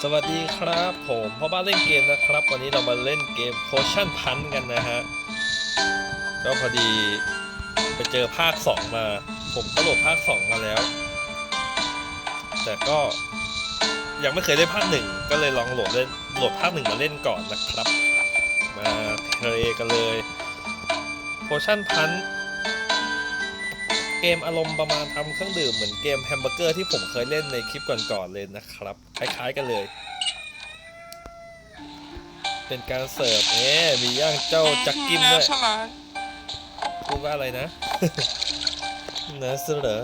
สวัสดีครับผมพ่อบ้านเล่นเกมนะครับ วันนี้เรามาเล่นเกม Potion Punch กันนะฮะก็พอดีไปเจอภาค 2 มา ผมก็โหลดภาค 2 มาแล้ว แต่ก็ยังไม่เคยได้ภาคหนึ่งก็เลยลองโหลดเล่นโหลดภาคหนึ่งมาเล่นก่อนนะครับ มาเพลย์กันเลย Potion Punch เกมอารมณ์ประมาณทำเครื่องดื่มเหมือนเกมแฮมเบอร์เกอร์ที่ผมเคยเล่นในคลิปก่อนๆเลยนะครับ คล้ายๆกันเลย เป็นการเสิร์ฟเอ๊ะมีย่างเจ้าจักกิมด้วยฉลาดพูดว่าอะไรนะเนื้อเสือเหรอ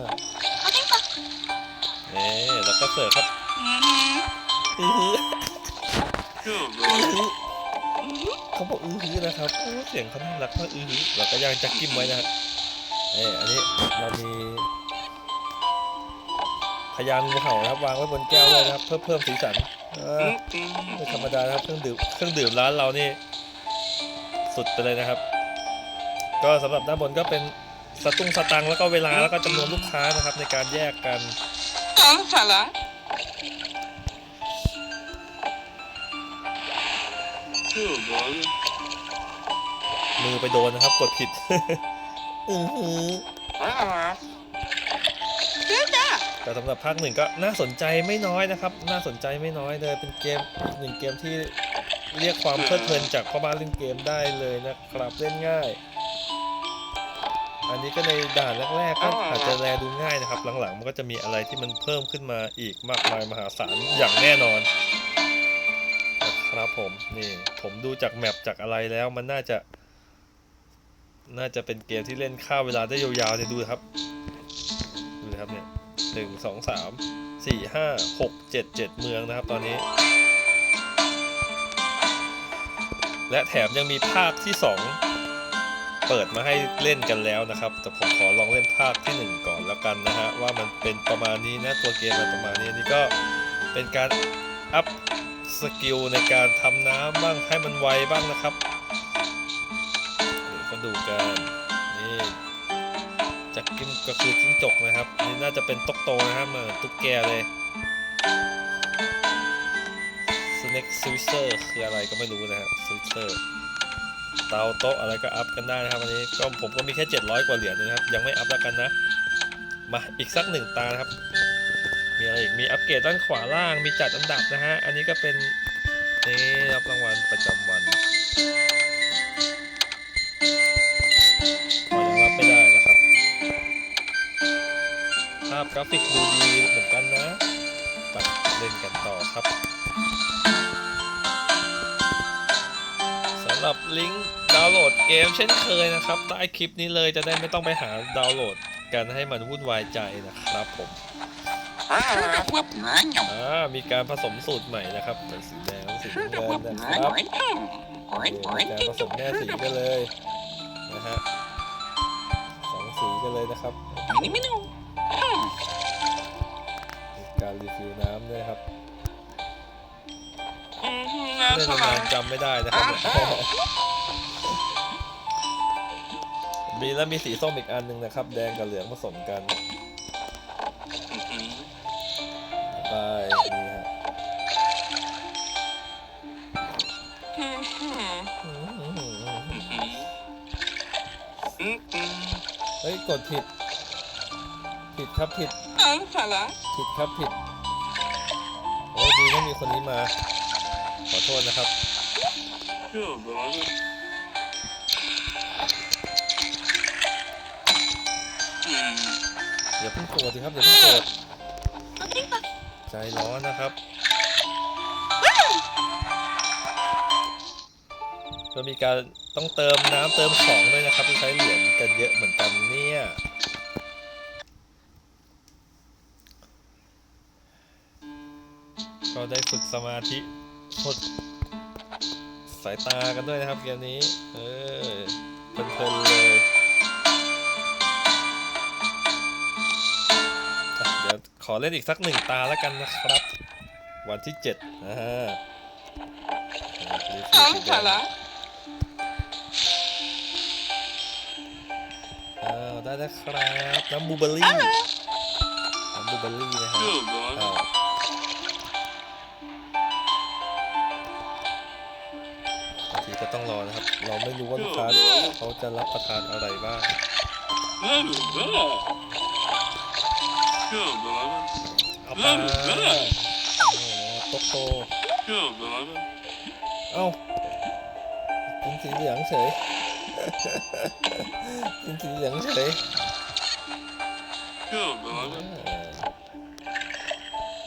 เอ๊ะแล้วก็เสิร์ฟครับอืมอื้อหือชื่อเลอื้ยอหือเขาบอกอื้อหือนะครับโอ้เสียงเขาน่ารักมากอื้อหือแล้วก็ย่างจักกิมไว้นะฮะ เอ๊ะอันนี้เรามีพยางงูเห่านะครับวางไว้บนแก้วเลยนะครับ เพื่อเพิ่มสีสันเออไม่ธรรมดานะครับเครื่องดื่มเครื่องดื่มร้านเรานี่ สุดไปเลยนะครับ ก็สำหรับด้านบนก็เป็นสตุ้งสตังแล้วก็เวลาแล้วก็จำนวนลูกค้านะครับ ในการแยกกันน้องฉลาดชื่อเลยมือไปโดนนะครับ กดผิด อือหืออะไรชื่อจ้าแต่สำหรับภาคหนึ่งก็น่าสนใจไม่น้อยนะครับ น่าสนใจไม่น้อยเลยเป็นเกมอีกหนึ่งเกมที่เรียกความเพลิดเพลินจากพ่อบ้านเล่นเกมได้เลยนะครับเล่นง่าย อันนี้ก็ในด่านแรกๆก็อาจจะแลดูง่ายนะครับ หลังๆมันก็จะมีอะไรที่มันเพิ่มขึ้นมาอีกมากมายมหาศาลอย่างแน่นอนนะครับผมนี่ผมดูจากแมปจากอะไรแล้วมันน่าจะ น่าจะเป็นเกมที่เล่นข้ามเวลาได้ยาวๆเนี่ยดูครับ ดูนะครับเนี่ยหนึ่งสองสามสี่ห้าหกเจ็ดเจ็ดเมืองนะครับตอนนี้ และแถมยังมีภาคที่สองเปิดมาให้เล่นกันแล้วนะครับ แต่ผมขอลองเล่นภาคที่หนึ่งก่อนแล้วกันนะฮะว่ามันเป็นประมาณนี้นะตัวเกมมันประมาณนี้นี่ก็เป็นการอัพสกิลในการทำน้ำบ้างให้มันไวบ้างนะครับ ดูกันนี่จักกิมก็คือจิ้งจกนะครับนี่น่าจะเป็นตุ๊กโตนะครับเหมือนตุ๊กแกเลย Snake Switcher คืออะไรก็ไม่รู้นะครับ Switcher เตาโต๊ะอะไรก็อัพกันได้นะครับวันนี้ก็ผมก็มีแค่ 700 กว่าเหรียญนะครับ ยังไม่อัพแล้วกันนะ มาอีกสักหนึ่งตานะครับ มีอะไรอีกมีอัปเกรดด้านขวาล่างมีจัดอันดับนะฮะอันนี้ก็เป็นนี่รับรางวัลประจำวัน กราฟิกดูดีเหมือนกันนะไปเล่นกันต่อครับสำหรับลิงก์ดาวน์โหลดเกมเช่นเคยนะครับใต้คลิปนี้เลยจะได้ไม่ต้องไปหาดาวน์โหลดกันให้มันวุ่นวายใจนะครับผมชื่อจะวับหนาหยองอ่ามีการผสมสูตรใหม่นะครับเป็นสีแดงสีชื่อจะน้ำวับเงินหนะนาครับหน่อยโอ้ยนี่โอ้ยมีการผสมแม่สีกันเลยนะฮะสองสีกันเลยนะครับ มน่าเล่นฉนาลาดนๆจำไม่ได้นะครับมีแล้วมีสีส้มอีกอันหนึ่งนะครับ แดงกับเหลืองผสมกันอืมไปนี่ฮะอืมอืมอืมอืมอืมอืมอืมอืมเฮ้ยกดผิด ผิดครับผิดน้องฉลาดผิดครับผิด โอ้ยดีนะมีคนนี้มาขอ โทษนะครับชื่อเลยอืมอย่าเพิ่งโกรธสิครับอย่าเพิ่งโกรธใจร้อนนะครับก็มีการต้องเติมน้ำเติมของด้วยนะครับที่ใช้เหรียญกันเยอะเหมือนกันเนี่ยก็ได้ฝึกสมาธิ ฝึกสายตากันด้วยนะครับเกมนี้ เออเพลินๆเลยเดี๋ยวขอเล่นอีกสักหนึ่งตาแล้วกันนะครับ วันที่เจ็ดอ่าต้องขลังอ่าวได้แล้วครับน้ำบูเบอรี่น้ำบูเบอรี่นะฮะ Good boy. อ้าวบางทีก็ต้องรอนะครับ เราไม่รู้ว่าลูกค้าเขาจะรับประทานอะไรบ้าง Good boy. Good boy. เอาปลาโอ้โหโตโต Good boy. เอ้ากินสีเหลืองเฉยกินสีเหลืองเฉย Good เอ boy.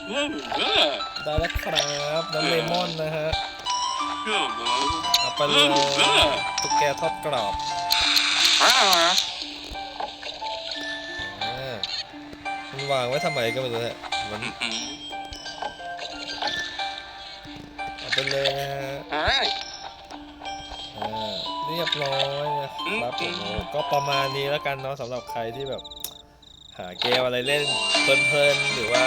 อ Good boy. ได้แล้วครับน้ำเลมอนนะฮะ Good boy. เอาไปเลยตุ๊กแกทอดกรอบ Ah. อ่ามันวางไว้ทำไมก็ไม่รู้ฮะมัน Mm-mm. เอาไปเลยนะฮะ Alright. อ่าเรียบร้อยนะครับผมโอ้ก็ประมาณนี้แล้วกันเนาะสำหรับใครที่แบบ หาเกมอะไรเล่นเพลินๆหรือว่า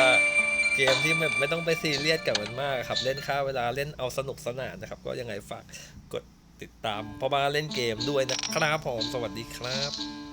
เกมที่แบบไม่ต้องไปซีเรียสกับมันมากครับ เล่นค่าเวลาเล่นเอาสนุกสนานนะครับ ก็ยังไงฝากกดติดตามพราะมาเล่นเกมด้วยนะครับผมสวัสดีครับ